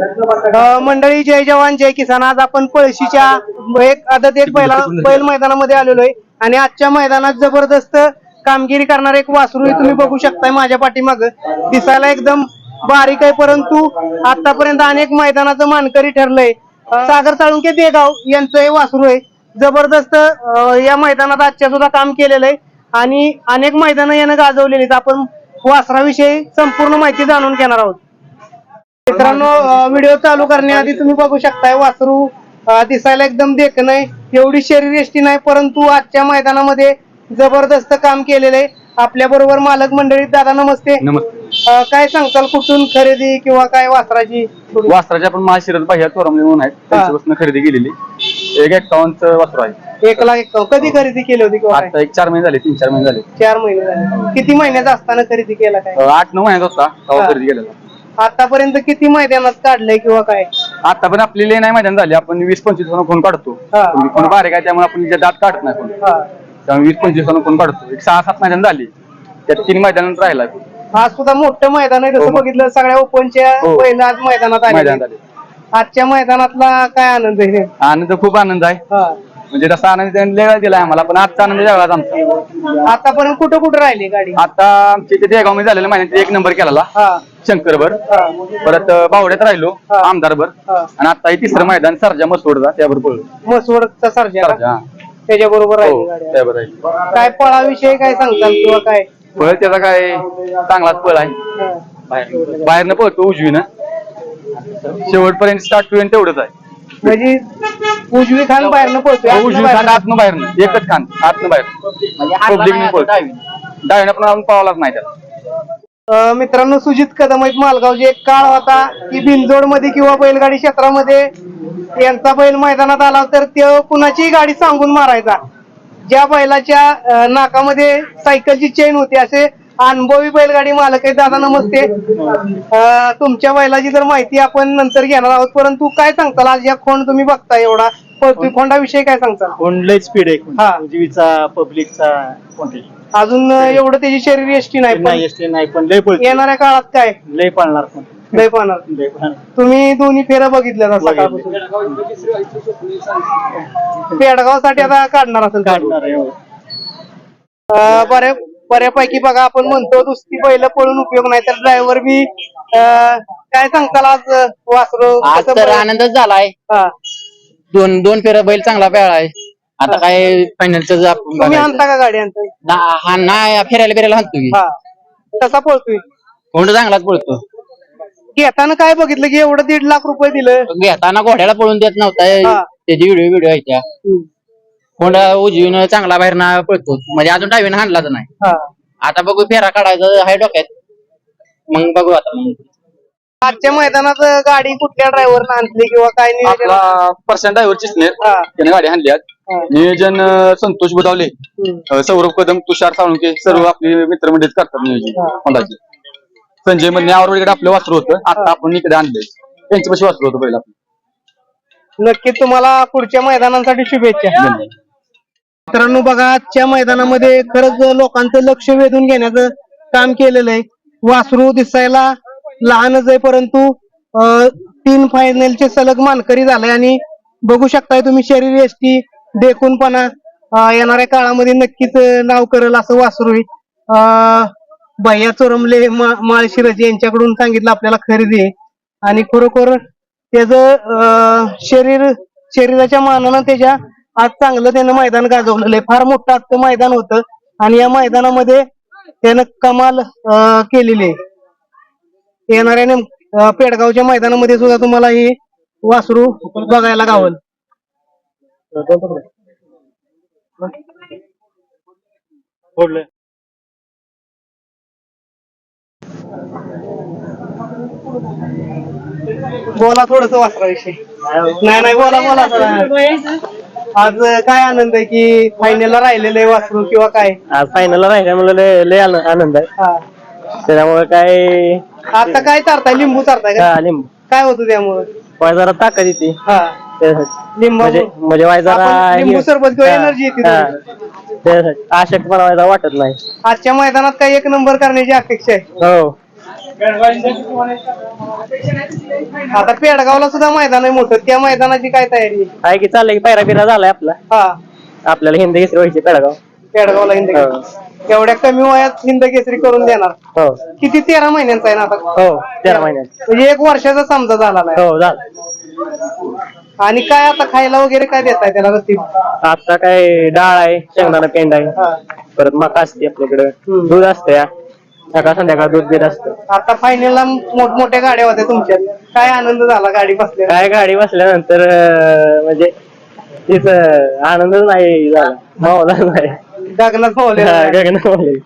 मंडळी जय जवान जय किसान. आज आपण पळशीच्या एक आदत एक बैला बैल मैदानामध्ये आलेलो आहे. आणि आजच्या मैदानात जबरदस्त कामगिरी करणार एक वासरू तुम्ही बघू शकताय माझ्या पाठीमाग. दिसायला एकदम बारीक आहे परंतु आतापर्यंत अनेक मैदानाचं मानकरी ठरलंय. सागर साळुंके देगाव यांचं हे वासरू आहे. जबरदस्त या मैदानात आजच्या सुद्धा काम केलेलं आहे. आणि अनेक मैदानं यानं गाजवलेली आहेत. आपण वासराविषयी संपूर्ण माहिती जाणून घेणार आहोत. मित्रांनो व्हिडिओ चालू करण्याआधी तुम्ही बघू शकताय वासरू दिसायला एकदम देखणं आहे. एवढी शरीरयष्टी नाही परंतु आजच्या मैदानामध्ये जबरदस्त काम केलेलं आहे. आपल्या बरोबर मालक मंडळीत दादा नमस्ते. काय सांगताल कुठून खरेदी किंवा काय वासराची? थोडी- वासराच्या पण महाशिरत बाह्य चोरमले म्हणून आहेत. त्यांच्यापासून खरेदी केलेली. एक एक्कावनच वासर आहे. एक लाख एक कधी खरेदी केली होती आता एक चार महिने झाले तीन चार महिने झाले. चार महिने झाले. किती महिन्याचा असताना खरेदी केला काय? आठ नऊ तेव्हा हा. खरेदी केलेला. आतापर्यंत किती मैदानात काढलंय किंवा काय? आता पण आपली लेन आहे मैदान झाली. आपण वीस पंचवीस जण फोन काढतो. हा. पण कोण बारीक आहे त्यामुळे आपण दात काढत नाही कोण. हा. त्यामुळे वीस पंचवीस जण फोन काढतो. एक सहा सात मैदान झाली. त्यात तीन मैदानात राहिला आज सुद्धा मोठं मैदान आहे. जसं हो. बघितलं सगळ्या ओपनच्या हो. पहिलं आज मैदानात मैदान आले झाले. आजच्या मैदानातला काय आनंद आहे? आनंद खूप आनंद आहे. हा. म्हणजे तसा आनंद त्यांनी दिलाय आम्हाला पण आजचा आनंद वेगळाच आमचा. आतापर्यंत कुठं कुठं राहिली गाडी? आता आमच्या इथे देगावमध्ये झालेल्या महिन्यात एक नंबर केला हा. शंकरभर. परत बावड्यात राहिलो. आमदारभर. आणि आता तिसरं मैदान सरजा मसवडचा त्यावर पळलो. मसवडचा सर्जा सरजा. त्याच्या बरोबर राहिली हो गाडी. त्यावर राहिलो. काय पळाविषयी काय सांगताल किंवा काय? पळ त्याचा काय चांगलाच पळ आहे. हा. बाहेर बाहेरनं पळतो उजवीनं. शेवटपर्यंत स्टार्ट टू तेवढंच आहे. म्हणजे उजवी खान बाहेरनं पळतोय आतनं उजवी बाहेरनं. खान आतनं बाहेरनं. एकच खान आतनं बाहेर पळतो डावीनं. पण आपण पळालाच नाही त्याला. मित्रांनो सुजित कदम आहेत. मालगावचे एक काळ होता की बिनजोडमध्ये किंवा बैलगाडी क्षेत्रामध्ये यांचा बैल मैदानात आला तर तो कुणाचीही गाडी सांगून मारायचा. ज्या बैलाच्या नाकामध्ये सायकलची चेन होती असे अनुभवी बैलगाडी मालक आहे दादा नमस्ते. तुमच्या बैलाची जर माहिती आपण नंतर घेणार आहोत परंतु काय सांगताल? आज या खोंड तुम्ही बघता एवढा. पळतोय खोंडाविषयी काय सांगताल? कोणलाही स्पीड आहे हा. उजवीचा पब्लिकचा कोणते अजून एवढं त्याची शरीर यष्टी नाही नाही पण एसटी नाही पण लय पळतो येणाऱ्या काळात काय? लय पाळणार पण लय पाहणार लय पाळणार. तुम्ही दोन्ही फेऱ्या बघितल्या ना सकाळपासून पेडगावसाठी आता काढणार असेल काढणार आहे हो. अं, बऱ्या बऱ्यापैकी बघा आपण म्हणतो दुसरी पहिलं पळून उपयोग नाही तर ड्रायव्हर बी अं, काय सांगताल आज वासरू आज कसं तर आनंदच झालाय. हा. दोन दोन फेर बैल चांगला पेळा आहे. आता काय फायनलच तुम्ही आणता का गाडी आणता? हा नाही फिरायला फिरायला आणतो की. हा. कसा पळतोय? कोंड चांगलाच पळतो. घेताना काय बघितलं की एवढं दीड लाख रुपये दिलं? घेताना घोड्याला पळून देत नव्हता. त्याची व्हिडिओ व्हिडिओ आहे त्या. कोंड उजवीनं चांगला बाहेरना पळतो. म्हणजे अजून डावीनं हाणलाच नाही. हा. आता बघू फेरा काढायचा हाय डोक्यात. मग बघू आता. मग. आजच्या मैदानात गाडी कुठल्या ड्रायव्हरनं आणली किंवा काय नियोजन? आपला पर्सेंट ड्रायव्हर चिसनेर हा. त्याने गाडी आणली आज. हा. नियोजन अं, संतोष बुधावले. हम्म. अं, सौरभ कदम तुषार साळुंके सर्व आपले मित्रमंडळीच करतात नियोजन हा. संजयमध्ये आवडकडे आपलं वासरू होतं. आता आपण इकडे आणलंय. त्यांच्या पाशी वासरू होतं पहिला नक्की तुम्हाला पुढच्या मैदानांसाठी शुभेच्छा. मित्रांनो बघा आजच्या मैदानामध्ये खरंच लोकांचं लक्ष वेधून घेण्याचं काम केलेलं आहे. वासरू दिसायला लहानच आहे परंतु तीन फायनलचे सलग मानकरी झालंय आणि बघू शकताय तुम्ही शरीर एसटी देखूनपणा येणाऱ्या काळामध्ये नक्कीच नाव करेल असं वासरू अं, भैया चोरमले माळशिरज यांच्याकडून सांगितलं आपल्याला खरेदी आहे. आणि खरोखर त्याच शरीर शरीराच्या मानानं त्याच्या आज चांगलं त्यानं मैदान गाजवलेलं आहे. फार मोठं आजचं मैदान होतं आणि या मैदानामध्ये त्यानं कमाल अं, केलेली आहे. येणाऱ्या नेम पेडगावच्या मैदानामध्ये सुद्धा तुम्हाला ही वासरू बघायला गावल. बोला थोडस वासराविषयी. नाही नाही बोला बोला. आज काय आनंद आहे की फायनलला राहिलेलं आहे वासरू किंवा काय? आज फायनलला राहिल्यामुळे लय लय आन- आनंद आहे. हा. त्याच्यामुळे काय आता काय चारताय? लिंबू चारताय का? हा, लिंब. काय होतं त्यामुळे? वाय जरा ताकद येते. हा. त्यासाठी. लिंबू. म्हणजे म्हणजे वाय जरा आपण लिंबू सरबत किंवा हा, एनर्जी येते हा. आशक्तपणा व्हायचा वाटत नाही. आजच्या मैदानात काही एक नंबर करण्याची अपेक्षा आहे. हो. आता पेडगावला सुद्धा मैदान आहे मोठं. त्या मैदानाची काय तयारी आहे? आहे की चाललंय की पायरा बिरा झालाय आपला. हा. आपल्याला हिंदी केसरी व्हायची पेडगाव. पेडगावला हिंद हो. एवढ्या कमी वयात हिंद केसरी करून देणार. हो. किती तेरा महिन्यांचा आहे ना आता? हो तेरा महिन्यात म्हणजे एक वर्षाचा समजा झाला हो झालं. आणि काय आता खायला वगैरे काय देताय त्याला रतीब आता काय डाळ आहे शेंगदाणा पेंड आहे. हा. परत मका असते आपल्याकडे. हम्म. दूध असतं या. सकाळ संध्याकाळ दूध बीत असतं. आता फायनलला मोठमोठ्या गाड्या होत्या तुमच्या काय आनंद झाला गाडी बसल्या काय गाडी बसल्यानंतर अं, म्हणजे तिथं आनंदच नाही झाला. मावला नाही. ਗਗਨ ਖੋਲ ਲਿਆ। ਹਾਂ ਗਗਨ ਖੋਲ ਲਿਆ।